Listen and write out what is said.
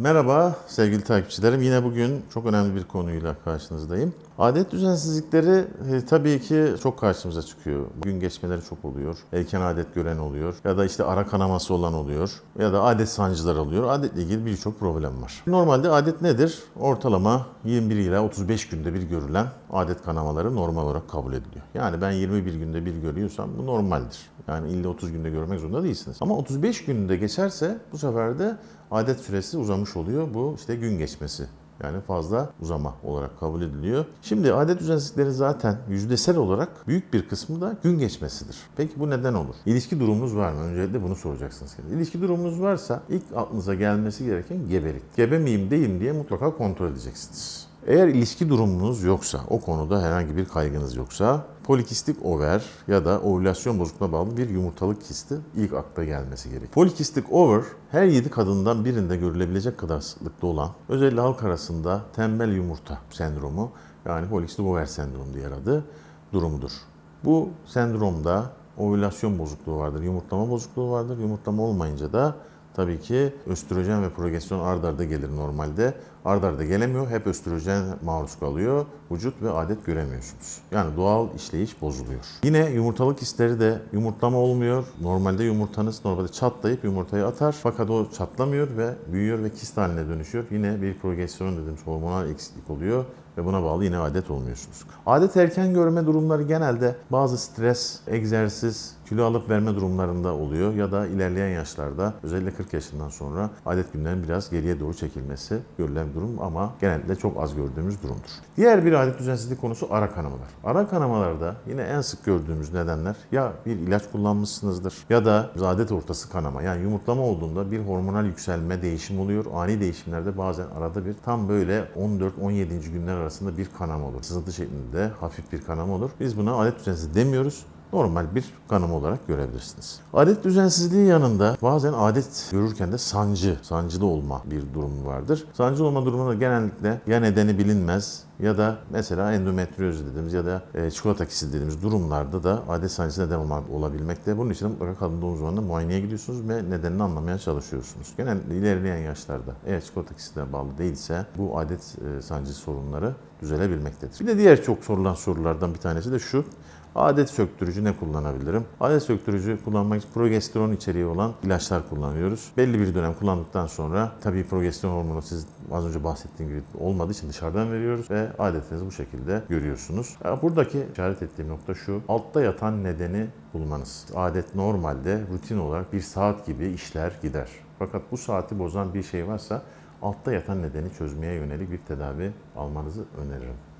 Merhaba sevgili takipçilerim. Yine bugün çok önemli bir konuyla karşınızdayım. Adet düzensizlikleri e, tabii ki çok karşımıza çıkıyor. Gün geçmeleri çok oluyor. Erken adet gören oluyor. Ya da işte ara kanaması olan oluyor. Ya da adet sancıları oluyor. Adetle ilgili birçok problem var. Normalde adet nedir? Ortalama 21 ila 35 günde bir görülen adet kanamaları normal olarak kabul ediliyor. Yani ben 21 günde bir görüyorsam bu normaldir. Yani illa 30 günde görmek zorunda değilsiniz. Ama 35 günde geçerse bu sefer de adet süresi uzamış oluyor. Bu işte gün geçmesi. Yani fazla uzama olarak kabul ediliyor. Şimdi adet düzensizlikleri zaten yüzdesel olarak büyük bir kısmı da gün geçmesidir. Peki bu neden olur? İlişki durumunuz var mı? Öncelikle bunu soracaksınız. İlişki durumunuz varsa ilk aklınıza gelmesi gereken gebelik. Gebe miyim değil diye mutlaka kontrol edeceksiniz. Eğer ilişki durumunuz yoksa, o konuda herhangi bir kaygınız yoksa polikistik over ya da ovülasyon bozukluğuna bağlı bir yumurtalık kisti ilk akla gelmesi gerekiyor. Polikistik over her 7 kadından birinde görülebilecek kadar sıklıkta olan özellikle halk arasında tembel yumurta sendromu yani polikistik over sendromu diğer adı durumudur. Bu sendromda ovülasyon bozukluğu vardır, yumurtlama bozukluğu vardır. Yumurtlama olmayınca da tabii ki östrojen ve progesteron ard arda gelir normalde. Ard arda gelemiyor. Hep östrojen maruz kalıyor. Vücut ve adet göremiyorsunuz. Yani doğal işleyiş bozuluyor. Yine yumurtalık hisleri de yumurtlama olmuyor. Normalde yumurtanız normalde çatlayıp yumurtayı atar. Fakat o çatlamıyor ve büyüyor ve kist haline dönüşüyor. Yine bir progesteron dediğimiz hormonal eksiklik oluyor ve buna bağlı yine adet olmuyorsunuz. Adet erken görme durumları genelde bazı stres, egzersiz, kilo alıp verme durumlarında oluyor ya da ilerleyen yaşlarda özellikle 40 yaşından sonra adet günlerin biraz geriye doğru çekilmesi görülen bir durum ama genellikle çok az gördüğümüz durumdur. Diğer bir adet düzensizlik konusu ara kanamalar. Ara kanamalarda yine en sık gördüğümüz nedenler ya bir ilaç kullanmışsınızdır ya da adet ortası kanama yani yumurtlama olduğunda bir hormonal yükselme değişim oluyor. Ani değişimlerde bazen arada bir tam böyle 14-17. günler arasında bir kanama olur. Sızıntı şeklinde hafif bir kanama olur. Biz buna adet düzensizliği demiyoruz normal bir kanama olarak görebilirsiniz. Adet düzensizliği yanında bazen adet görürken de sancı, sancılı olma bir durum vardır. Sancılı olma durumunda genellikle ya nedeni bilinmez ya da mesela endometrioz dediğimiz ya da e, çikolata kisi dediğimiz durumlarda da adet sancısı neden olabilmekte. Bunun için de mutlaka kadın doğum zamanında muayeneye gidiyorsunuz ve nedenini anlamaya çalışıyorsunuz. Genellikle ilerleyen yaşlarda eğer çikolata kisine bağlı değilse bu adet e, sancı sorunları düzelebilmektedir. Bir de diğer çok sorulan sorulardan bir tanesi de şu. Adet söktürücü ne kullanabilirim? Adet söktürücü kullanmak için progesteron içeriği olan ilaçlar kullanıyoruz. Belli bir dönem kullandıktan sonra tabii progesteron hormonu siz az önce bahsettiğim gibi olmadığı için dışarıdan veriyoruz ve adetinizi bu şekilde görüyorsunuz. Buradaki işaret ettiğim nokta şu. Altta yatan nedeni bulmanız. Adet normalde rutin olarak bir saat gibi işler gider. Fakat bu saati bozan bir şey varsa altta yatan nedeni çözmeye yönelik bir tedavi almanızı öneririm.